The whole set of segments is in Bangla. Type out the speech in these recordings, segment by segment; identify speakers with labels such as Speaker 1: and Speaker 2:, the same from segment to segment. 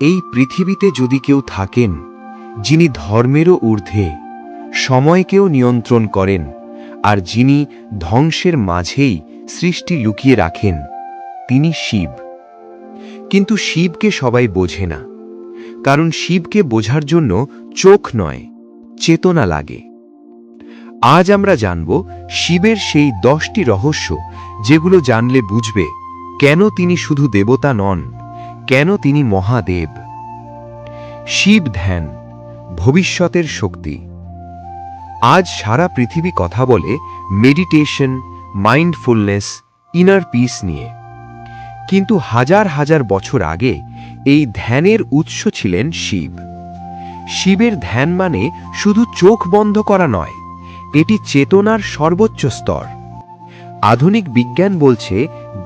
Speaker 1: এই পৃথিবীতে যদি কেউ থাকেন, যিনি ধর্মেরও ঊর্ধ্বে, সময়কেও নিয়ন্ত্রণ করেন, আর যিনি ধ্বংসের মাঝেই সৃষ্টি লুকিয়ে রাখেন, তিনি শিব। কিন্তু শিবকে সবাই বোঝে না, কারণ শিবকে বোঝার জন্য চোখ নয়, চেতনা লাগে। আজ আমরা জানব শিবের সেই দশটি রহস্য, যেগুলো জানলে বুঝবে কেন তিনি শুধু দেবতা নন। কেন তিনি মহাদেব? শিব ধ্যান, ভবিষ্যতের শক্তি। আজ সারা পৃথিবী কথা বলে মেডিটেশন, মাইন্ডফুলনেস, ইনার পিস নিয়ে। কিন্তু হাজার হাজার বছর আগে এই ধ্যানের উৎস ছিলেন শিব। শিবের ধ্যান মানে শুধু চোখ বন্ধ করা নয়, এটি চেতনার সর্বোচ্চ স্তর। আধুনিক বিজ্ঞান বলছে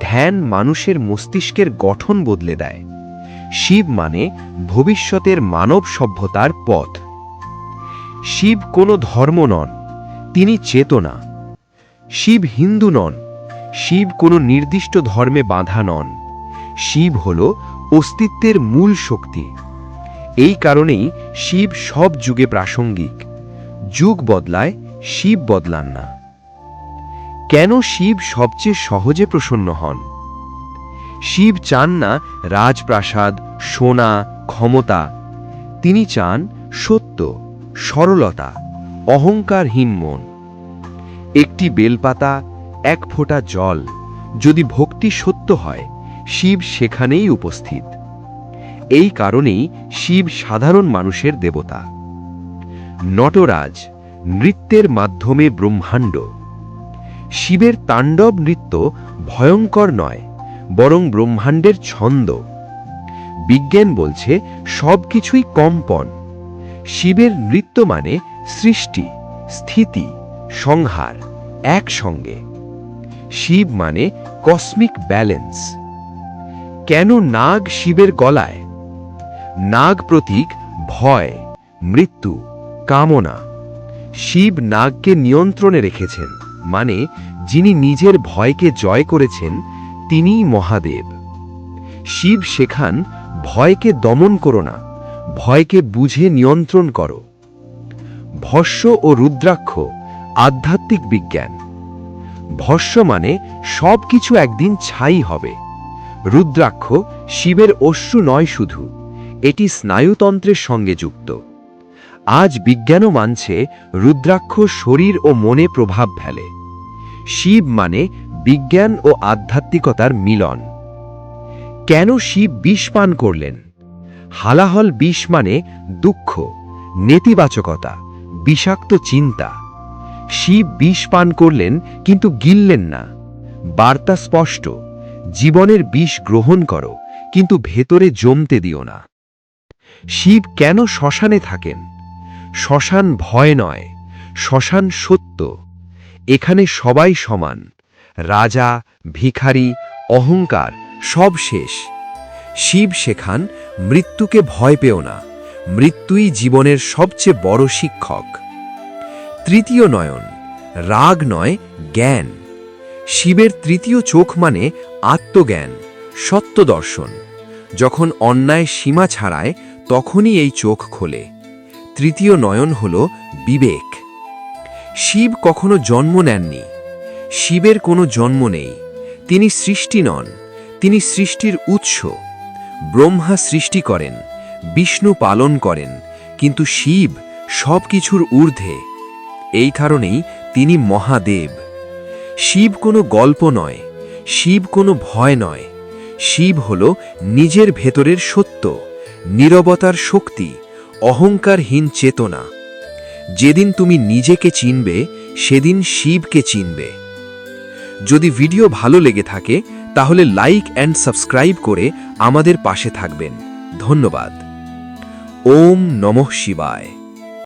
Speaker 1: ধ্যান মানুষের মস্তিষ্কের গঠন বদলে দেয়। শিব মানে ভবিষ্যতের মানব সভ্যতার পথ। শিব কোনো ধর্ম নন, তিনি চেতনা। শিব হিন্দু নন, শিব কোনো নির্দিষ্ট ধর্মে বাঁধা নন। শিব হল অস্তিত্বের মূল শক্তি। এই কারণেই শিব সব যুগে প্রাসঙ্গিক, যুগ বদলায়, শিব বদলান না। কেন শিব সবচেয়ে সহজে প্রসন্ন হন? শিব চান না রাজপ্রাসাদ, সোনা, ক্ষমতা। তিনি চান সত্য, সরলতা, অহংকারহীন মন। একটি বেলপাতা, এক ফোঁটা জল, যদি ভক্তি সত্য হয়, শিব সেখানেই উপস্থিত। এই কারণেই শিব সাধারণ মানুষের দেবতা। নটরাজ, নৃত্যের মাধ্যমে ব্রহ্মাণ্ড। শিবের তাণ্ডব নৃত্য ভয়ঙ্কর নয় বরং ব্রহ্মাণ্ডের ছন্দ। বিজ্ঞান বলছে সবকিছুই কম্পন। শিবের নৃত্য মানে সৃষ্টি, স্থিতি, সংহার, একসঙ্গে। শিব মানে কসমিক ব্যালেন্স কেন নাগ শিবের গলায়? নাগ প্রতীক ভয়, মৃত্যু, কামনা। শিব নাগকে নিয়ন্ত্রণে রেখেছেন মানে যিনি নিজের ভয়কে জয় করেছেন তিনিই মহাদেব। শিব শেখান ভয়কে দমন করো না, ভয়কে বুঝে নিয়ন্ত্রণ করো। ভস্য ও রুদ্রাক্ষ, আধ্যাত্মিক বিজ্ঞান। ভস্য মানে সব কিছু একদিন ছাই হবে। রুদ্রাক্ষ শিবের অশ্রু নয় শুধু, এটি স্নায়ুতন্ত্রের সঙ্গে যুক্ত। আজ বিজ্ঞানও মানছে, রুদ্রাক্ষ শরীর ও মনে প্রভাব ফেলে। শিব মানে বিজ্ঞান ও আধ্যাত্মিকতার মিলন। কেন শিব বিষ পান করলেন? হালাহল বিষ মানে দুঃখ, নেতিবাচকতা, বিষাক্ত চিন্তা। শিব বিষ পান করলেন কিন্তু গিললেন না। বার্তা স্পষ্ট, জীবনের বিষ গ্রহণ করো, কিন্তু ভেতরে জমতে দিও না। শিব কেন শ্মশানে থাকেন? শ্মশান ভয় নয়, শ্মশান সত্য। এখানে সবাই সমান রাজা, ভিখারি, অহংকার, সব শেষ। শিব শেখান মৃত্যুকে ভয় পেও না, মৃত্যুই জীবনের সবচেয়ে বড় শিক্ষক। তৃতীয় নয়ন, রাগ নয়, জ্ঞান। শিবের তৃতীয় চোখ মানে আত্মজ্ঞান, সত্য দর্শন। যখন অন্যায় সীমা ছাড়ায়, তখনই এই চোখ খোলে। তৃতীয় নয়ন হল বিবেক। শিব কখনো জন্ম নেননি শিবের কোনো জন্ম নেই। তিনি সৃষ্টি নন, তিনি সৃষ্টির উৎস। ব্রহ্মা সৃষ্টি করেন, বিষ্ণু পালন করেন, কিন্তু শিব সব কিছুর ঊর্ধ্বে। এই কারণেই তিনি মহাদেব। শিব কোনো গল্প নয়, শিব কোনো ভয় নয়। শিব হল নিজের ভেতরের সত্য, নীরবতার শক্তি, অহংকারহীন চেতনা। যেদিন তুমি নিজেকে চিনবে, সেদিন শিবকে চিনবে। যদি ভিডিও ভালো লেগে থাকে, তাহলে লাইক অ্যান্ড সাবস্ক্রাইব করে আমাদের পাশে থাকবেন। ধন্যবাদ। ওম নমঃ শিবায়।